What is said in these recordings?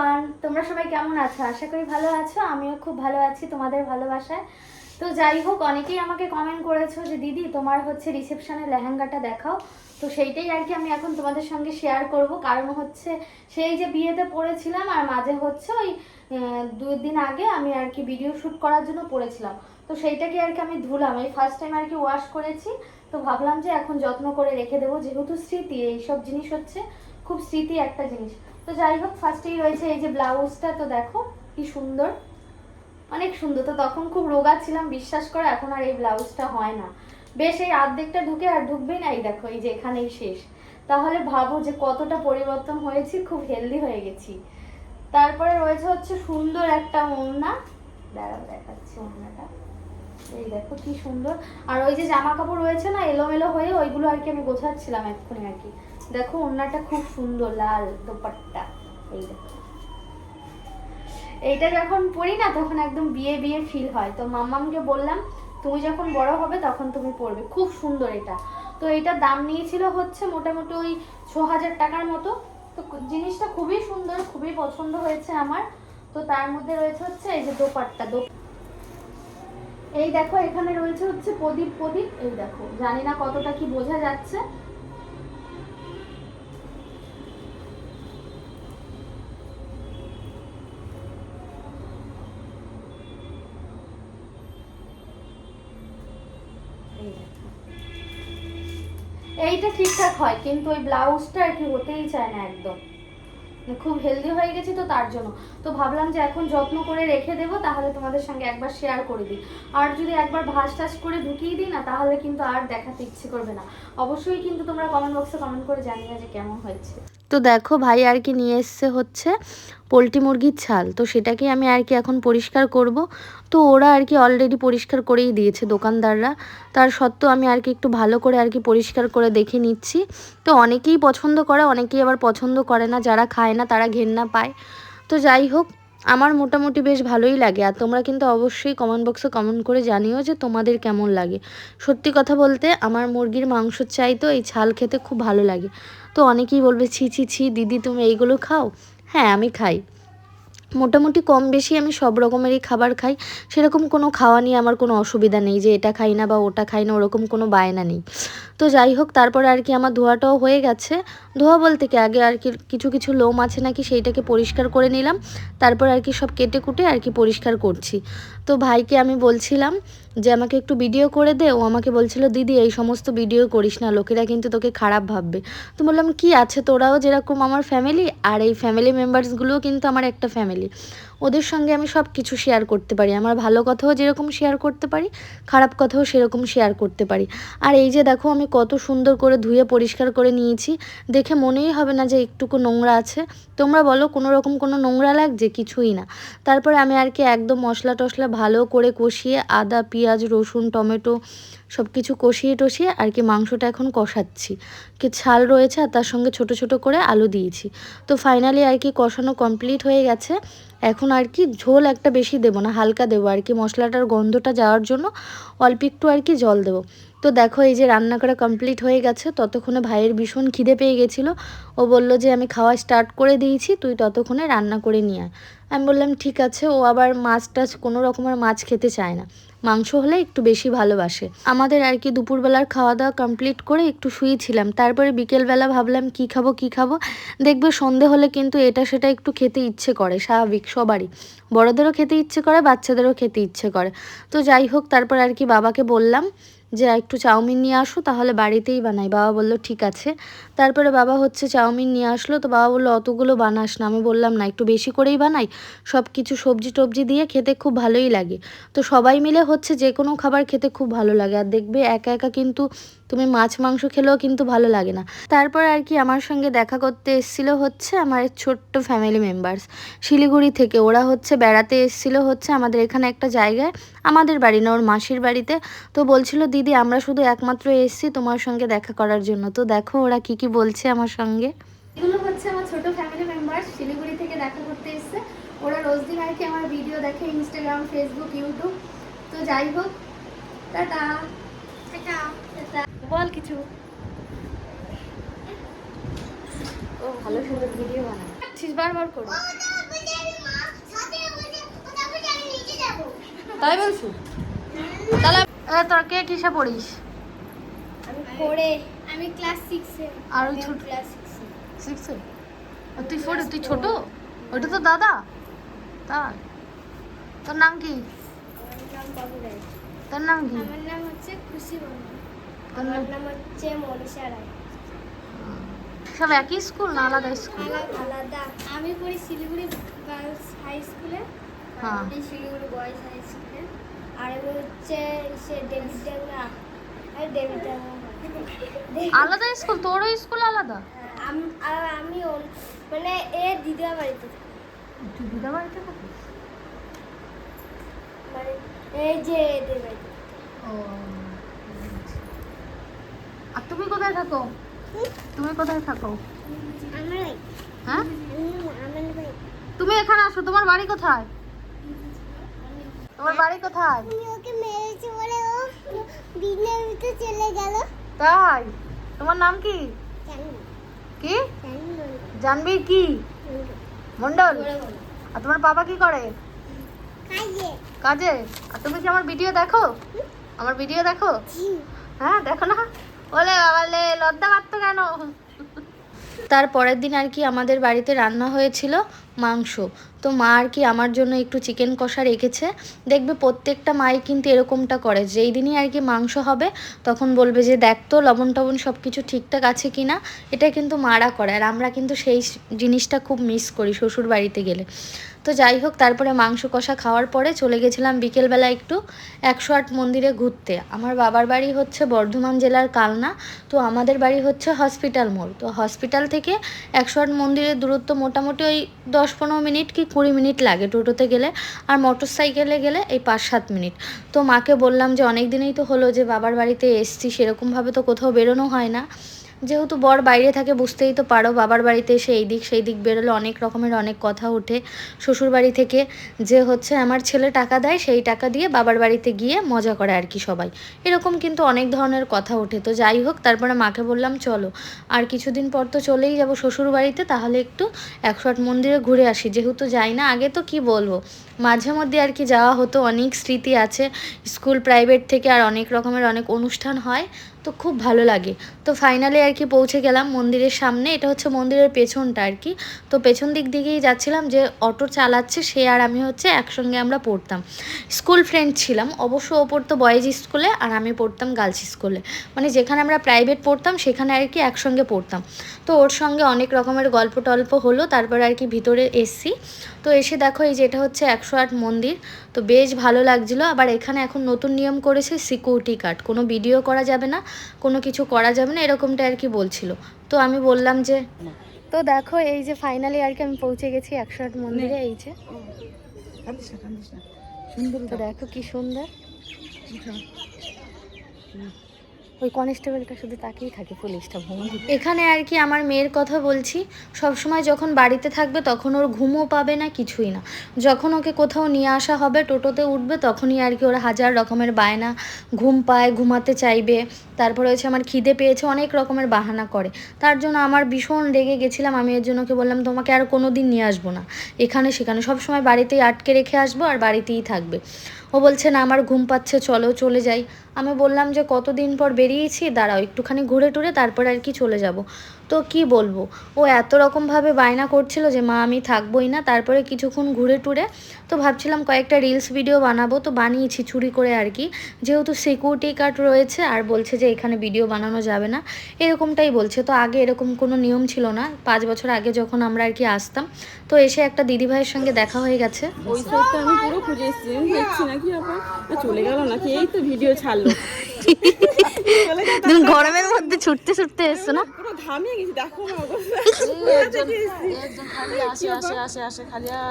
Everyone তোমরা সবাই কেমন আছো? আশা করি ভালো আছো, আমিও খুব ভালো আছি তোমাদের ভালোবাসায়। তো যাই হোক, অনেকেই আমাকে কমেন্ট করেছ যে, দিদি, তোমার হচ্ছে রিসেপশনের লেহেঙ্গাটা দেখাও। তো সেইটাই আর কি আমি এখন তোমাদের সঙ্গে শেয়ার করব। কারণ হচ্ছে, সেই যে বিয়েতে পড়েছিলাম আর মাঝে হচ্ছে ওই দুই দিন আগে আমি আর কি ভিডিও শ্যুট করার জন্য পড়েছিলাম। তো সেইটাকে আর কি আমি ধুলাম। এই ফার্স্ট টাইম আর কি ওয়াশ করেছি। তো ভাবলাম যে এখন যত্ন করে রেখে দেবো। যেহেতু স্মৃতি, এইসব জিনিস হচ্ছে, খুব স্মৃতি একটা জিনিস। তো যাই হোক ফার্স্টেই রয়েছে এই যে ব্লাউজটা তো দেখো কি সুন্দর। অনেক সুন্দর। তো তখন খুব রোগা ছিলাম, বিশ্বাস করে, এখন আর এই ব্লাউজটা হয় না। বেশ, এই আর্ধেকটা ঢুকে আর ঢুকবেই না, এই দেখো, এই যে এখানেই শেষ। তাহলে ভাবো যে কতটা পরিবর্তন হয়েছি, খুব হেলদি হয়ে গেছি। তারপরে রয়েছে হচ্ছে সুন্দর একটা ওড়না। দাঁড়াও, দেখাচ্ছি ওড়নাটা। এই দেখো কি সুন্দর। আর ওই যে জামা কাপড় রয়েছে না, এলোমেলো হয়ে, ওইগুলো আর কি আমি গোছাচ্ছিলাম এক্ষুনি আর কি। দেখো ওনাটা খুব সুন্দর, লাল দোপাট্টা, এই দেখো। এইটা যখন পরি না, তখন একদম বিয়ে বিয়ে ফিল হয়। তো মাম্মামকে বললাম, তুমি যখন বড় হবে, তখন তুমি পরবে। খুব সুন্দর এটা। তো এটার দাম নিয়েছিল হচ্ছে মোটামুটি ওই ছ হাজার টাকার মতো। তো জিনিসটা খুবই সুন্দর, খুবই পছন্দ হয়েছে আমার। তো তার মধ্যে রয়েছে হচ্ছে এই যে দোপাট্টা দো এই দেখো, এখানে রয়েছে হচ্ছে প্রদীপ প্রদীপ। এই দেখো, জানি না কতটা কি বোঝা যাচ্ছে। ঠিকঠাক হয়, কিন্তু ওই ব্লাউজটা আর কি হতেই চায় না একদম। মানে খুব হেলদি হয়ে গেছি তো তার জন্য। তো ভাবলাম যে এখন যত্ন করে রেখে দেবো, তাহলে তোমাদের সঙ্গে একবার শেয়ার করে দিই। আর যদি একবার ভাস টাস করে ঢুকিয়ে দিই না, তাহলে কিন্তু আর দেখাতে ইচ্ছে করবে না। অবশ্যই কিন্তু তোমরা কমেন্ট বক্সে কমেন্ট করে জানিয়ে যে কেমন হয়েছে। তো দেখো ভাই আর কি নিয়ে এসছে হচ্ছে পোলট্রি মুরগির ছাল। তো সেটাকে আমি আর কি এখন পরিষ্কার করব। তো ওরা আর কি অলরেডি পরিষ্কার করেই দিয়েছে দোকানদাররা। তার সত্ত্বেও আমি আর কি একটু ভালো করে আর কি পরিষ্কার করে দেখে নিচ্ছি। তো অনেকেই পছন্দ করে, অনেকেই আবার পছন্দ করে না। যারা খায় না তারা ঘেন্না পায়। তো যাই হোক আমার মোটামুটি বেশ ভালোই লাগে। আর তোমরা কিন্তু অবশ্যই কমেন্ট বক্সে কমেন্ট করে জানিও যে তোমাদের কেমন লাগে। সত্যি কথা বলতে আমার মুরগির মাংস চাইতো এই ছাল খেতে খুব ভালো লাগে। তো অনেকেই বলবে, ছি ছি ছি, দিদি তুমি এইগুলো খাও? হ্যাঁ আমি খাই। মোটামুটি কম বেশি আমি সব রকমেরই খাবার খাই। সেরকম কোনো খাওয়া নিয়ে আমার কোনো অসুবিধা নেই যে এটা খাই না বা ওটা খাই না, ওরকম কোনো বায়না নেই। তো যাই হোক, তারপরে আর কি আমার ধোয়াটাও হয়ে গেছে। ধোয়া বলতে কি, আগে আর কি কিছু কিছু লোম আছে নাকি সেইটাকে পরিষ্কার করে নিলাম। তারপর আর কি সব কেটে কুটে আর কি পরিষ্কার করছি। তো ভাইকে আমি বলছিলাম যে, আমাকে একটু ভিডিও করে দে। ও আমাকে বলছিল, দিদি, এই সমস্ত ভিডিও করিস না, লোকেরা কিন্তু তোকে খারাপ ভাববে। তো বললাম, কি আছে তোরাও যেরকম আমার ফ্যামিলি আর এই ফ্যামিলি মেম্বার্সগুলোও কিন্তু আমার একটা ফ্যামিলি ওদের সঙ্গে আমি সব কিছু শেয়ার করতে পারি। আমার ভালো কথাও যেরকম শেয়ার করতে পারি, খারাপ কথাও সেরকম শেয়ার করতে পারি। আর এই যে দেখো, আমি কত সুন্দর করে ধুয়ে পরিষ্কার করে নিয়েছি। দেখে মনেই হবে না যে একটুকু নোংরা আছে। তোমরা বলো, কোনো রকম কোনো নোংরা লাগছে? কিছুই না। তারপরে আমি আর কি একদম মশলা টশলা ভালো করে কষিয়ে আদা, পেঁয়াজ, রসুন, টমেটো সব কিছু কষিয়ে টষিয়ে আর কি মাংসটা এখন কষাচ্ছি। কি ছাল রয়েছে আর তার সঙ্গে ছোট ছোট করে আলু দিয়েছি। তো ফাইনালি আর কি কষানো কমপ্লিট হয়ে গেছে। এখন আর কি ঝোল একটা বেশি দেবো না, হালকা দেবো আর কি মশলাটার গন্ধটা যাওয়ার জন্য অল্প একটু আর কি জল দেবো। তো দেখো এই যে রান্না করা কমপ্লিট হয়ে গেছে। ততক্ষণে ভাইয়ের ভীষণ খিদে পেয়ে গেছিল। ও বলল যে আমি খাওয়া স্টার্ট করে দিয়েছি, তুই ততক্ষণে রান্না করে নিয়ে আয়। আমি বললাম, ঠিক আছে। ও আবার মাছ টাছ কোনো রকমের মাছ খেতে চায় না। মাংস হলে একটু বেশি ভালোবাসে। আমাদের আর কি দুপুরবেলার খাওয়া দাওয়া কমপ্লিট করে একটু শুয়েছিলাম। তারপরে বিকেলবেলা ভাবলাম, কি খাব কি খাব? দেখবে সন্ধে হলে কিন্তু এটা সেটা একটু খেতে ইচ্ছে করে, স্বাভাবিক সবারই। বড়দেরও খেতে ইচ্ছে করে, বাচ্চাদেরও খেতে ইচ্ছে করে। তো যাই হোক, তারপর আর কি বাবাকে বললাম যে একটু চাউমিন নিয়ে আসো, তাহলে বাড়িতেই বানাই। বাবা বলল, ঠিক আছে। তারপরে বাবা হচ্ছে চাউমিন নিয়ে আসলো। তো বাবা বলল, অতগুলো বানাস না। আমি বললাম, না, একটু বেশি করেই বানাই। সব কিছু সবজি টবজি দিয়ে খেতে খুব ভালোই লাগে। তো সবাই মিলে হচ্ছে যে, কোনো খাবার খেতে খুব ভালো লাগে। আর দেখবে, একা একা কিন্তু তুমি মাছ, মাংস খেলেও কিন্তু ভালো লাগে না। তারপর আর কি আমার সঙ্গে দেখা করতে এসেছিল হচ্ছে আমার ছোট্ট ফ্যামিলি মেম্বার্স শিলিগুড়ি থেকে ওরা হচ্ছে বেড়াতে এসেছিল হচ্ছে আমাদের এখানে একটা জায়গায়, আমাদের বাড়ি না, ওর মাসির বাড়িতে। তো বলছিল, দিদি, আমরা শুধু একমাত্র এসেছি তোমার সঙ্গে দেখা করার জন্য। তো দেখো ওরা কি কি বলছে আমার সঙ্গে। এগুলো হচ্ছে আমার ছোট ফ্যামিলি মেম্বার শিলিগুড়ি থেকে দেখা করতে এসেছে। ওরা রোজ দিন আর কি আমার ভিডিও দেখে ইনস্টাগ্রাম ফেসবুক ইউটিউব তো যাই হোক টাটা। বল কিছু। ও ভালো সুন্দর ভিডিও বানায়। বারবার করো। তাই বলছো তাহলে তোরা কে কিসে পড়িস? আমি পড়ে। আমি ক্লাস 6 এ। আর ওই ছোট ক্লাস 6 6 এ? আর তুই পড়ে তুই ছোট? ওটা তো দাদা। তা তোর নাম কি? আমার নাম বাবু রায় তোর নাম কি? আমার নাম হচ্ছে খুশি বর্মা। আমার নাম হচ্ছে মনীষা রায়। সব একই স্কুল না আলাদা স্কুল? আলাদা আমি পড়ি শিলিগুড়ি গার্লস হাই স্কুলে হ্যাঁ। শিলিগুড়ি বয়েজ হাই স্কুলে। আর হচ্ছে সে ডেভিড ডাঙ্গা আর ডেভিড ডাঙ্গা আলাদা স্কুল? তোরও স্কুল আলাদা? আম- আর আমি মানে এ দিদির বাড়িতে তুই দিদা বাড়িতে থাকিস? মানে এই যে এদের বাড়িতে ও। আর তুমি কোথায় থাকো? তুমি কোথায় থাকো? হ্যাঁ তুমি এখানে আসো তোমার বাড়ি কোথায়? তোমার বাড়ি কোথায়? ওকে মেরেছি বলে ও ভিতরে চলে গেল তাই? তোমার নাম কি? কি? জানবি কি? মন্ডল? আর তোমার বাবা কি করে? কাজে? আর তুমি কি আমার ভিডিও দেখো? আমার ভিডিও দেখো? হ্যাঁ দেখো না? বলে বাবালে লজ্জা কেন? তার পরের দিন আর কি আমাদের বাড়িতে রান্না হয়েছিল মাংস। তো মা আর কি আমার জন্য একটু চিকেন কষা রেখেছে। দেখবে প্রত্যেকটা মাই কিন্তু এরকমটা করে। যেই দিনই আর কি মাংস হবে, তখন বলবে যে, দেখ তো লবণ টবণ সব কিছু ঠিকঠাক আছে কি না এটা কিন্তু মারা করে। আর আমরা কিন্তু সেই জিনিসটা খুব মিস করি শ্বশুর বাড়িতে গেলে। তো যাই হোক, তারপরে মাংস কষা খাওয়ার পরে চলে গেছিলাম বিকেলবেলা একটু একশো আট মন্দিরে ঘুরতে। আমার বাবার বাড়ি হচ্ছে বর্ধমান জেলার কালনা, তো আমাদের বাড়ি হচ্ছে হসপিটাল মোড়। তো হসপিটাল থেকে একশো আট মন্দিরের দূরত্ব মোটামুটি ওই দশ পনেরো মিনিট কি কুড়ি মিনিট লাগে টোটোতে গেলে, আর মোটর সাইকেলে গেলে এই পাঁচ সাত মিনিট। তো মাকে বললাম যে অনেক দিনেই তো হলো যে বাবার বাড়িতে এসছি, সেরকমভাবে তো কোথাও বেরোনো হয় না। যেহেতু বর বাইরে থাকে, বুঝতেই তো পারো বাবার বাড়িতে এসে এই দিক সেই দিক বেরোলে অনেক রকমের অনেক কথা ওঠে। শ্বশুর বাড়ি থেকে যে হচ্ছে আমার ছেলে টাকা দেয়, সেই টাকা দিয়ে বাবার বাড়িতে গিয়ে মজা করে আর কি সবাই। এরকম কিন্তু অনেক ধরনের কথা ওঠে। তো যাই হোক, তারপরে মাকে বললাম, চলো, আর কিছুদিন পর তো চলেই যাব শ্বশুর বাড়িতে তাহলে একটু একশো আট মন্দিরে ঘুরে আসি। যেহেতু যাই না, আগে তো কি বলব? মাঝে মধ্যে আর কি যাওয়া হতো, অনেক স্মৃতি আছে। স্কুল প্রাইভেট থেকে আর অনেক রকমের অনেক অনুষ্ঠান হয়, তো খুব ভালো লাগে। তো ফাইনালি আর কি পৌঁছে গেলাম মন্দিরের সামনে, এটা হচ্ছে মন্দিরের পেছনটা আর কি। তো পেছন দিক দিকেই যাচ্ছিলাম, যে অটো চালাচ্ছে, সে আর আমি হচ্ছে একসঙ্গে আমরা পড়তাম। স্কুল ফ্রেন্ড ছিলাম, অবশ্য ও পড়তো বয়েজ স্কুলে আর আমি পড়তাম গার্লস স্কুলে মানে যেখানে আমরা প্রাইভেট পড়তাম, সেখানে আর কি একসঙ্গে পড়তাম। তো ওর সঙ্গে অনেক রকমের গল্প টল্প হলো, তারপর আর কি ভিতরে এসছি। তো এসে দেখো এই যে এটা হচ্ছে একশো আট মন্দির। তো বেশ ভালো লাগছিল। আবার এখানে এখন নতুন নিয়ম করেছে সিকিউরিটি গার্ড কোনো ভিডিও করা যাবে না কোনো কিছু করা যাবে না এরকমটা আর কি বলছিল। তো আমি বললাম যে তো দেখো এই যে ফাইনালি আর কি আমি পৌঁছে গেছি একশো আট মন্দিরে এই যে। তো দেখো কি সুন্দর। ওই কনস্টেবলটা শুধু তাকেই থাকে পুলিশটা ভঙ্গি এখানে আর কি আমার মেয়ের কথা বলছি সব সময় যখন বাড়িতে থাকবে তখন ওর ঘুমও পাবে না, কিছুই না। যখন ওকে কোথাও নিয়ে আসা হবে, টোটোতে উঠবে, তখনই আর কি ওরা হাজার রকমের বায়না, ঘুম পায়, ঘুমাতে চাইবে। তারপরে হচ্ছে আমার খিদে পেয়েছে, অনেক রকমের বাহানা করে। তার জন্য আমার ভীষণ রেগে গেছিলাম, আমি এর জন্য ওকে বললাম, তোমাকে আর কোনো দিন নিয়ে আসব না। এখানে সেখানে সব সময় বাড়িতেই আটকে রেখে আসব আর বাড়িতেই থাকবে। ও বলছে, না, আমার ঘুম পাচ্ছে, চলো, চলে যাই। আমি বললাম যে, কতদিন পর বেরিয়েছি? দাঁড়াও, একটুখানি ঘুরে টুরে তারপর আর কি চলে যাব। তো কি বলব? ও এত রকমভাবে বায়না করছিল যে মা আমি থাকবোই না। তারপরে কিছুক্ষণ ঘুরে টুরে তো ভাবছিলাম কয়েকটা রিলস ভিডিও বানাবো। তো বানিয়েছি চুরি করে আর কি। যেহেতু সিকিউরিটি গার্ড রয়েছে আর বলছে যে এখানে ভিডিও বানানো যাবে না। এরকমটাই বলছে। তো আগে এরকম কোনো নিয়ম ছিল না। পাঁচ বছর আগে যখন আমরা আর কি আসতাম তো এসে একটা দিদিভাইয়ের সঙ্গে দেখা হয়ে গেছে। ওই সাইডটা আমি পুরো খুঁজে এসেছি। দেখছি নাকি আবার চলে গেল নাকি? এই তো ভিডিও ছাড়লো। তুমি গরমের মধ্যে ছুটতে ছুটতে এসছো না। পুরো ঘামিয়ে গেছি দেখো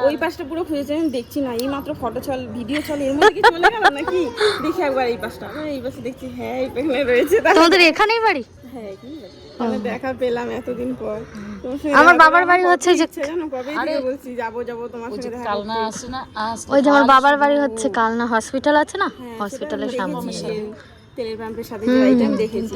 ওই পাশটা পুরো খুঁজেছি আমি দেখছি না। এই মাত্র ফটো চল ভিডিও চল এর মধ্যে চলে গেল নাকি? দেখি একবার এই পাশটা। আমি এই পাশে দেখছি হ্যাঁ এই পাশে রয়েছে। তোমাদের এখানেই বাড়ি? হ্যাঁ এখানেই বাড়ি। দেখা পেলাম এতদিন পর। আমার বাবার বাড়ি হচ্ছে যে- বলছি যাব যাব তোমার সঙ্গে দেখা করতে। ওই যে আমার বাবার বাড়ি হচ্ছে কালনা হসপিটাল আছে না? হ্যাঁ, হসপিটালের সামনে দেখেছি, তেলের পাম্পের সাথে যে বাড়িটা আমি দেখেছি।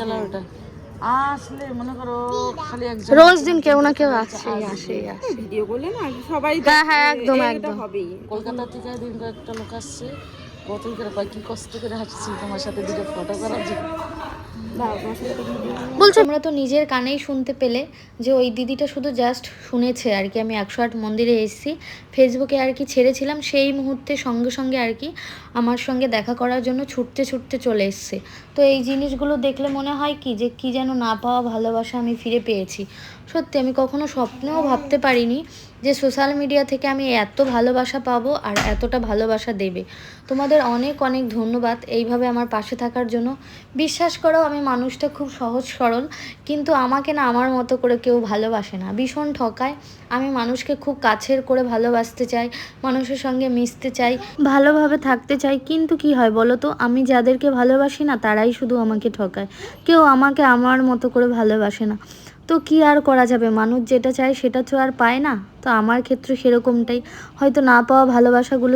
আসলে মনে করো খালি একজন রোজ দিন কেউ না কেউ আসে আসে আসে ভিডিও করলে না সবাই হ্যাঁ, হ্যাঁ, একদম, একদম। হবেই। কলকাতা থেকে দিন একটা লোক আসছে। কত করে কি কষ্ট করে হাঁটছি তোমার সাথে দুটো ফটো করার জন্য। বলছে? আমরা তো নিজের কানেই শুনতে পেলে যে ওই দিদিটা শুধু জাস্ট শুনেছে আর কি। আমি একশো আট মন্দিরে এসেছি। ফেসবুকে আর কি ছেড়েছিলাম সেই মুহূর্তে সঙ্গে সঙ্গে আর কি আমার সঙ্গে দেখা করার জন্য ছুটতে ছুটতে চলে এসছে। তো এই জিনিসগুলো দেখলে মনে হয় কি যে কি যেন না পাওয়া ভালোবাসা আমি ফিরে পেয়েছি। সত্যি আমি কখনো স্বপ্নেও ভাবতে পারিনি যে সোশ্যাল মিডিয়া থেকে আমি এত ভালোবাসা পাবো আর এতটা ভালোবাসা দেবে। তোমাদের অনেক অনেক ধন্যবাদ এইভাবে আমার পাশে থাকার জন্য। বিশ্বাস করো, আমি মানুষটা খুব সহজ সরল, কিন্তু আমাকে না আমার মতো করে কেউ ভালোবাসে না। ভীষণ ঠকায়। আমি মানুষকে খুব কাছের করে ভালোবাসতে চাই, মানুষের সঙ্গে মিশতে চাই, ভালোভাবে থাকতে চাই, কিন্তু কি হয় বলো তো? আমি যাদেরকে ভালোবাসি না, তারাই শুধু আমাকে ঠকায়। কেউ আমাকে আমার মতো করে ভালোবাসে না। তো কি আর করা যাবে? মানুষ যেটা চায় সেটা তো আর পায় না। তো আমার ক্ষেত্রে সেরকমটাই। হয়তো না পাওয়া ভালোবাসাগুলো